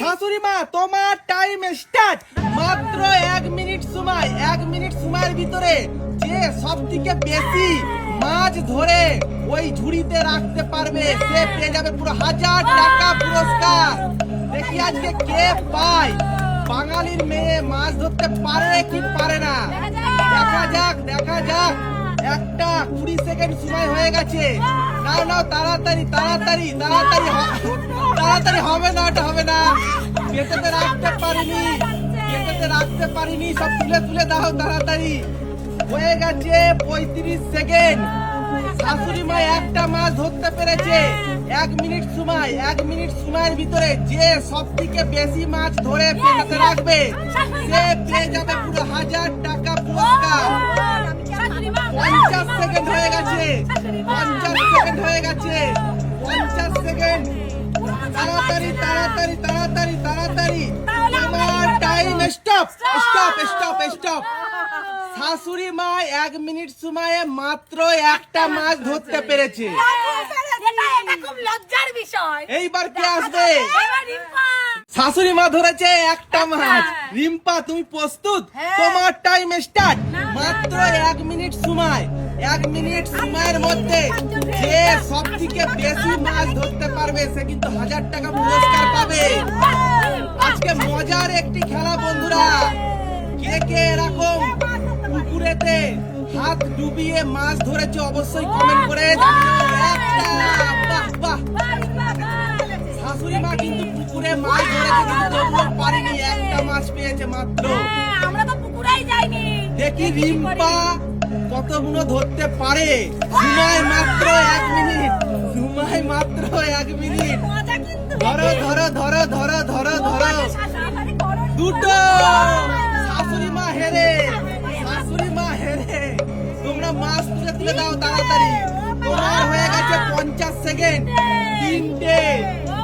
শাশুড়ি মা, তোমার টাইম স্টার্ট মাত্র এক মিনিট সময়, এক মিনিট সময়ের ভিতরে যে সব থেকে বেশি মাছ ধরে ওই ঝুড়িতে রাখতে পারবে, সে পেয়ে যাবে পুরো হাজার টাকা পুরস্কার। দেখি আজকে কে পায়। বাঙালির মেয়ে মাছ ধরতে পারে কি পারে না? দেখা যাক দেখা যাক। একটা কুড়ি সেকেন্ড সময় হয়ে গেছে। নাও নাও তাড়াতাড়ি তাড়াতাড়ি তাড়াতাড়ি তাড়াতাড়ি হবে না, ওটা হবে না। পেটেতে রাখতে পারিনি পেটেতে রাখতে পারিনি, সব তুলে তুলে দাও তাড়াতাড়ি। হয়ে গেছে পঁয়ত্রিশ সেকেন্ড। শাশুড়ি মা একটা মাছ ধরতে পেরেছে। এক মিনিট সময়, এক মিনিট সময়ের ভিতরে যে সব থেকে বেশি মাছ ধরে পেটেতে রাখবে, সে পেয়ে যাবে পুরো হাজার টাকা পুরস্কার। পঞ্চাশ সেকেন্ড হয়ে গেছে। পঞ্চাশ সেকেন্ড হয়ে গেছে। পঞ্চাশ সেকেন্ড তাড়াতাড়ি তাড়াতাড়ি তাড়াতাড়ি তাড়াতাড়ি। আমার time stop stop stop stop শাশুড়ি মা এক মিনিট সময়ে মাত্র একটা মাছ ধরতে পেরেছে। খুব লজ্জার বিষয়। এইবার কে আসবে? এবার রিম্পা। শাশুড়ি মা ধরেছে একটা মাছ। রিম্পা তুমি প্রস্তুত? হ্যাঁ। তোমার টাইম স্টার্ট মাত্র এক মিনিট সময়। এক মিনিট সময়ের মধ্যে যে সব থেকে বেশি মাছ ধরতে পারবে সে কিন্তু হাজার টাকা পুরস্কার পাবে। আজকে মজার একটি খেলা বন্ধুরা। কে কে এরকম পুকুরেতে হাত ডুবিয়ে মাছ ধরেছে অবশ্যই কমেন্ট করে শাশুড়ি মা কিন্তু পুকুরে মাছ ধরেছে কিন্তু পারেনি একটা মাছ পেয়েছে মাত্র হ্যাঁ, আমরা তো পুকুরেই যাইনি দেখি রিম্পা কতগুলো ধরতে পারে সময় মাত্র এক মিনিট সময় মাত্র এক মিনিট ধরো ধরো ধরো ধরো ধরো ধরো। দুটো তুলে দাও তাড়াতাড়ি। তোমার হয়ে গেছে পঞ্চাশ সেকেন্ড তিনটে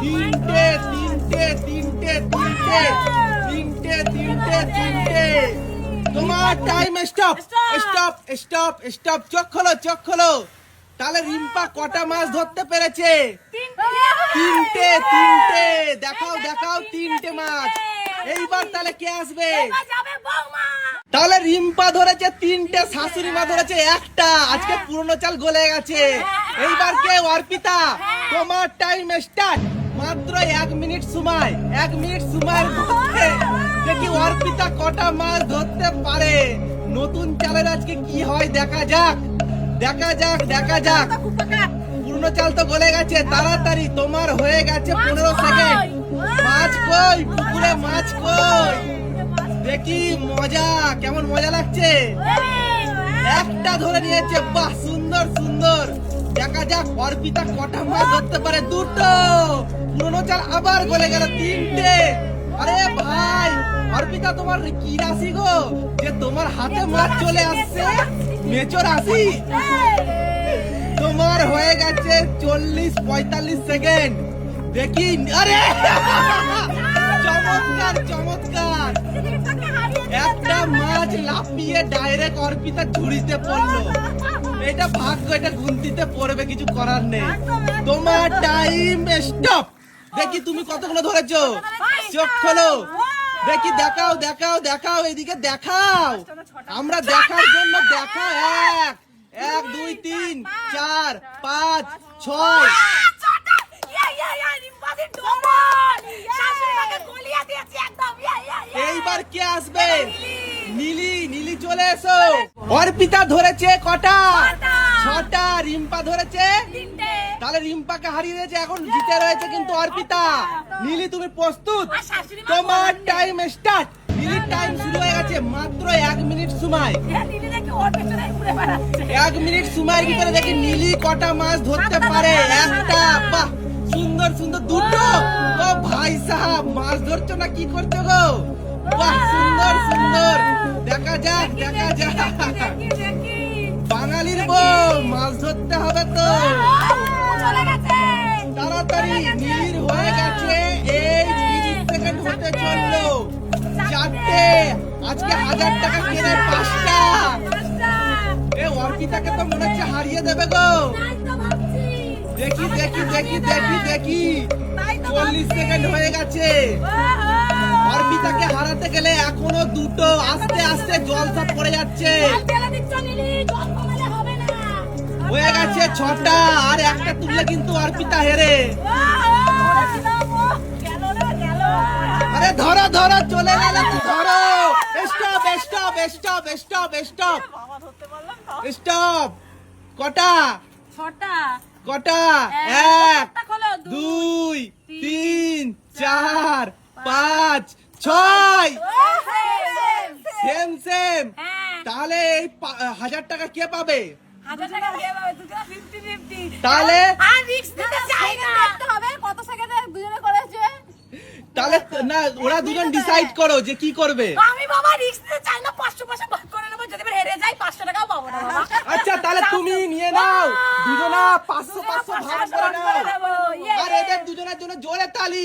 তিনটে তিনটে তিনটে তিনটে তিনটে তিনটে তিনটে। তোমার time stop stop stop stop চোখ খোলো চোখ খোলো। তাহলে রিম্পা কটা মাছ ধরতে পেরেছে? তিনটে তিনটে। দেখাও দেখাও তিনটে মাছ। এইবার তাহলে কে আসবে? তাহলে রিম্পা ধরেছে তিনটে শাশুড়ি মা ধরেছে একটা। আজকে পুরনো চাল গলে গেছে। এইবার কে অর্পিতা? তোমার টাইম স্টার্ট মাত্র এক মিনিট সময় এক মিনিট সময়ের মধ্যে দেখি অর্পিতা কটা মাছ ধরতে পারে। নতুন চালের আজকে কি হয় দেখা যাক। দেখা যাক দেখা যাক। পুরনো চাল তো গলে গেছে তাড়াতাড়ি তোমার হয়ে গেছে পনেরো সেকেন্ড মাছ কই? পুকুরে মাছ কই? দেখি, মজা। কেমন মজা লাগছে? একটা ধরে নিয়েছে। বাহ, সুন্দর সুন্দর। দেখা যাক, অর্পিতা কটা মাছ ধরতে পারে। দুটো। পুরনো চাল আবার গলে গেল তিনটে। আরে ভাই, অর্পিতা, তোমার কি রাশি গো? যে তোমার হাতে মাছ চলে আসছে। মেচো রাশি। তোমার হয়ে গেছে চল্লিশ পঁয়তাল্লিশ সেকেন্ড। দেখি, আরে! চমৎকার চমৎকার! একটা মাছ লাফিয়ে ডাইরেক্ট অর্পিতা ঝুড়িতে পড়ল। এটা ভাগ্য, এটা গুনতিতে পড়বে, কিছু করার নেই। তোমার টাইম স্টপ দেখি তুমি কতগুলো ধরেছো? চোখ খোলো। দেখি দেখাও দেখাও দেখাও, এদিকে দেখাও। আমরা দেখার জন্য দেখাও এক এক, দুই, তিন, চার, পাঁচ, ছয় এইবার কে আসবে নীলি নীলি চলে এসো অর্পিতা ধরেছে কটা? ছটা। রিম্পা ধরেছে? তাহলে রিম্পাকে হারিয়ে দিয়েছে এখন জিতে রয়েছে কিন্তু অর্পিতা নীলি তুমি প্রস্তুত? তোমার টাইম স্টার্ট নীলির টাইম শুরু হয়ে গেছে মাত্র এক মিনিট সময়। এক মিনিট সময়ের ভিতরে দেখি নীলি কটা মাছ ধরতে পারে। একটা বাহ সুন্দর সুন্দর দুটো। ও ভাই সাহাব মাছ ধরছো না কি করছ গো? বাহ সুন্দর সুন্দর। দেখা যাক দেখা যাক। বাঙালির বউ মাছ ধরতে হবে তো। তাড়াতাড়ি নীলির হয়ে গেছে। এই তিরিশ সেকেন্ড হতে চলল। চারটে আজকে হাজার টাকা কেনার পাঁচটা এ অর্পিতাকে তো মনে হচ্ছে হারিয়ে দেবে গো। দেখি দেখি দেখি দেখি। দেখি চল্লিশ। সেকেন্ড হয়ে গেছে। অর্পিতাকে হারাতে গেলে এখনও দুটো আস্তে আস্তে জল সব পড়ে যাচ্ছে। হয়ে গেছে ছটা আর একটা তুললে কিন্তু অর্পিতা হেরে। আরে ধরো ধরো চলে গেলে তো ধরো। Stop stop stop stop stop. Stop কটা? ছটা। কটা? এক। একটা দুই তিন চার পাঁচ ছয়। সেম সেম হ্যাঁ। তাহলে এই হাজার টাকা কে পাবে? হাজার টাকা দিয়ে পাবে, দুজনে 50-50 তাহলে? আর risk নিতে চাই না। কত সেকেন্ডে দুজনে করেছে তাহলে না ওরা দুজন ডিসাইড করো যে কি করবে। আমি বাবা রিস্ক নিতে চাই না পাঁচশো পাঁচশো ভাগ করে নেব যদি হেরে যাই পাঁচশো টাকাও পাবো না বাবা। আচ্ছা তাহলে তুমি নিয়ে নাও। দুজনা পাঁচশো পাঁচশো ভাগ করে নাও। আর এদের দুজনের জন্য জোরে তালি!